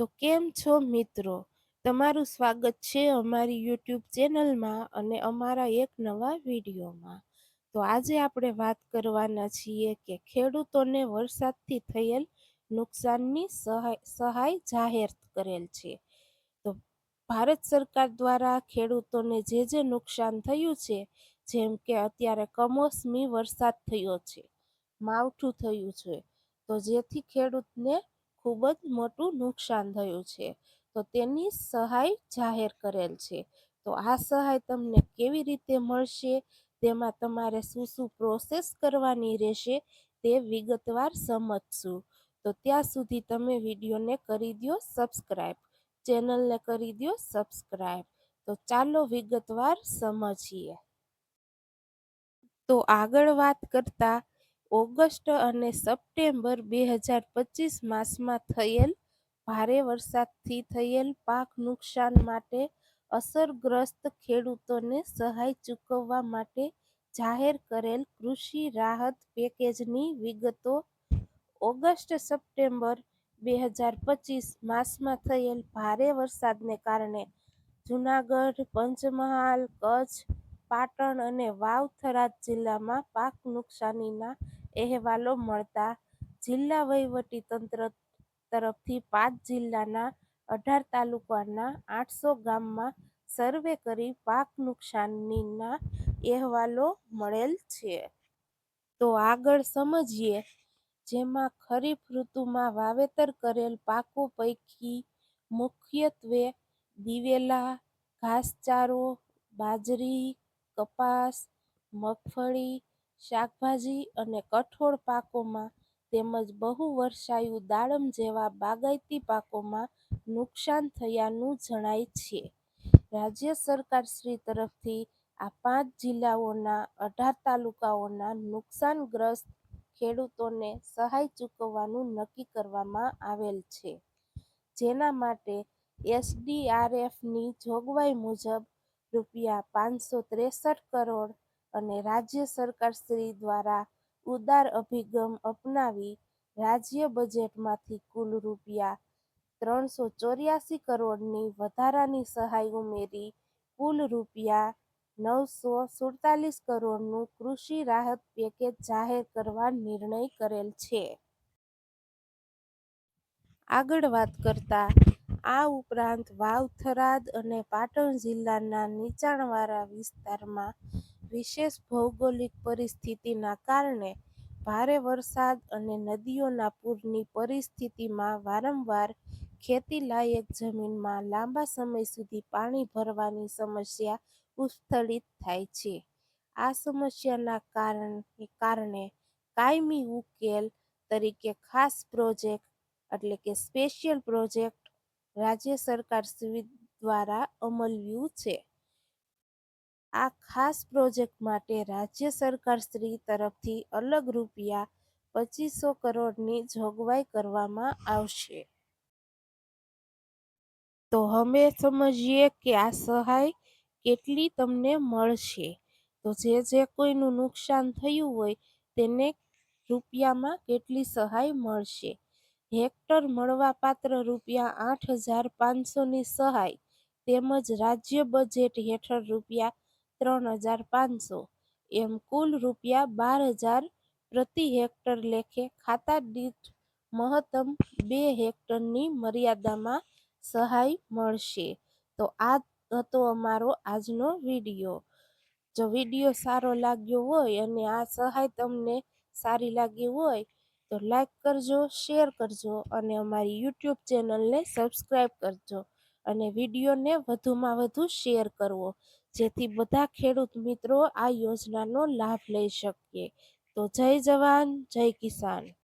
તો કેમ છો મિત્રો? તમારું સ્વાગત છે અમારી યુટ્યુબ ચેનલમાં અને અમારા એક નવા વિડીયોમાં. તો આજે આપણે વાત કરવાના છીએ કે ખેડૂતોને વરસાદથી થયેલ નુકસાનની સહાય સહાય જાહેર કરેલ છે. તો ભારત સરકાર દ્વારા ખેડૂતોને જે જે નુકસાન થયું છે, જેમ કે અત્યારે કમોસમી વરસાદ થયો છે, માવઠું થયું છે, તો જેથી ખેડૂતને ખૂબ જ મોટું નુકસાન થયું છે. તો તેની સહાય જાહેર કરેલ છે. તો આ સહાય તમને કેવી રીતે મળશે? તેમાં તમારે શું શું પ્રોસેસ કરવાની રહેશે? તે વિગતવાર સમજશું. તો ત્યાં સુધી તમે વિડીયોને કરી દો સબસ્ક્રાઈબ ચેનલને કરી દો સબસ્ક્રાઈબ તો ચાલો વિગતવાર સમજીએ. તો આગળ વાત કરતા ઓગસ્ટ અને સપ્ટેમ્બર બે હજાર પચીસ માસમાં થયેલ ભારે વરસાદથી થયેલ પાક નુકસાન માટે અસરગ્રસ્ત ખેડૂતોને સહાય ચૂકવવા માટે જાહેર કરેલ કૃષિ રાહત પેકેજની વિગતો ઓગસ્ટ સપ્ટેમ્બર બે હજાર પચીસ માસમાં થયેલ ભારે વરસાદને કારણે જૂનાગઢ, પંચમહાલ, કચ્છ, પાટણ અને વાવથરા જિલ્લામાં પાક નુકસાનીના અહેવાલો મળતા જિલ્લા વહીવટી તંત્ર તરફથી પાંચ જિલ્લાના અઢાર તાલુકાના આઠસો ગામમાં સર્વે કરી પાક નુકસાનીના અહેવાલો મળેલ છે. તો આગળ સમજીએ, જેમાં ખરીફ ઋતુમાં વાવેતર કરેલ પાકો પૈકી મુખ્યત્વે દિવેલા, ઘાસચારો, બાજરી, કપાસ, મગફળી શાકભાજી અને કઠોળ પાકોમાં તેમજ બહુવર્ષાયુ દાડમ જેવા બાગાયતી પાકોમાં નુકસાન થયાનું જણાય છે. રાજ્ય સરકારશ્રી તરફથી આ પાંચ જિલ્લાઓના અઢાર તાલુકાઓના નુકસાનગ્રસ્ત ખેડૂતોને સહાય ચૂકવવાનું નક્કી કરવામાં આવેલ છે. જેના માટે એસડીઆરએફની જોગવાઈ મુજબ રૂપિયા પાંચસો ત્રેસઠ કરોડ અને રાજ્ય સરકારશ્રી દ્વારા ઉદાર અભિગમ અપનાવી રાજ્ય બજેટમાંથી કુલ રૂપિયા ત્રણસો ચોર્યાસી કરોડની વધારાની સહાય ઉમેરી કુલ રૂપિયા નવસો સુડતાલીસ કરોડનું કૃષિ રાહત પેકેજ જાહેર કરવા નિર્ણય કરેલ છે. આગળ વાત કરતા આ ઉપરાંત વાવ થરાદ અને પાટણ જિલ્લાના નીચાણવાળા વિસ્તારમાં વિશેષ ભૌગોલિક પરિસ્થિતિના કારણે ભારે વરસાદ અને નદીઓના પૂરની પરિસ્થિતિમાં વારંવાર ખેતીલાયક જમીનમાં લાંબા સમય સુધી પાણી ભરવાની સમસ્યા ઉત્થળિત થાય છે. આ સમસ્યાના કારણે કાયમી ઉકેલ તરીકે ખાસ પ્રોજેક્ટ એટલે કે સ્પેશિયલ પ્રોજેક્ટ રાજ્ય સરકાર દ્વારા અમલ્યું છે. આ ખાસ પ્રોજેક્ટ માટે રાજ્ય સરકારશ્રી તરફથી અલગ રૂપિયા પચીસો કરોડની જોગવાઈ કરવામાં આવશે. તો હવે સમજીએ કે આ સહાય કેટલી તમને મળશે. તો જે જે કોઈનું નુકસાન થયું હોય તેને રૂપિયામાં કેટલી સહાય મળશે? હેક્ટર મળવાપાત્ર રૂપિયા આઠ હજાર પાંચસોની સહાય તેમજ રાજ્ય બજેટ હેઠળ રૂપિયા ત્રણ હજાર પાંચસો. એમ કુલ રૂપિયા બાર હજાર પ્રતિ હેક્ટર લેખે ખાતા દીઠ મહત્તમ બે હેક્ટરની મર્યાદામાં સહાય મળશે. તો આ હતો અમારો આજનો વીડિયો. જો વીડિયો સારો લાગ્યો હોય અને આ સહાય તમને સારી લાગી હોય, તો લાઈક કરજો, શેર કરજો અને અમારી યુટ્યુબ ચેનલને સબસ્ક્રાઈબ કરજો. અને વિડીયોને વધુમાં વધુ શેર કરવો. જેથી બધા ખેડૂત મિત્રો આ યોજનાનો લાભ લઈ શકે તો જય જવાન, જય કિસાન.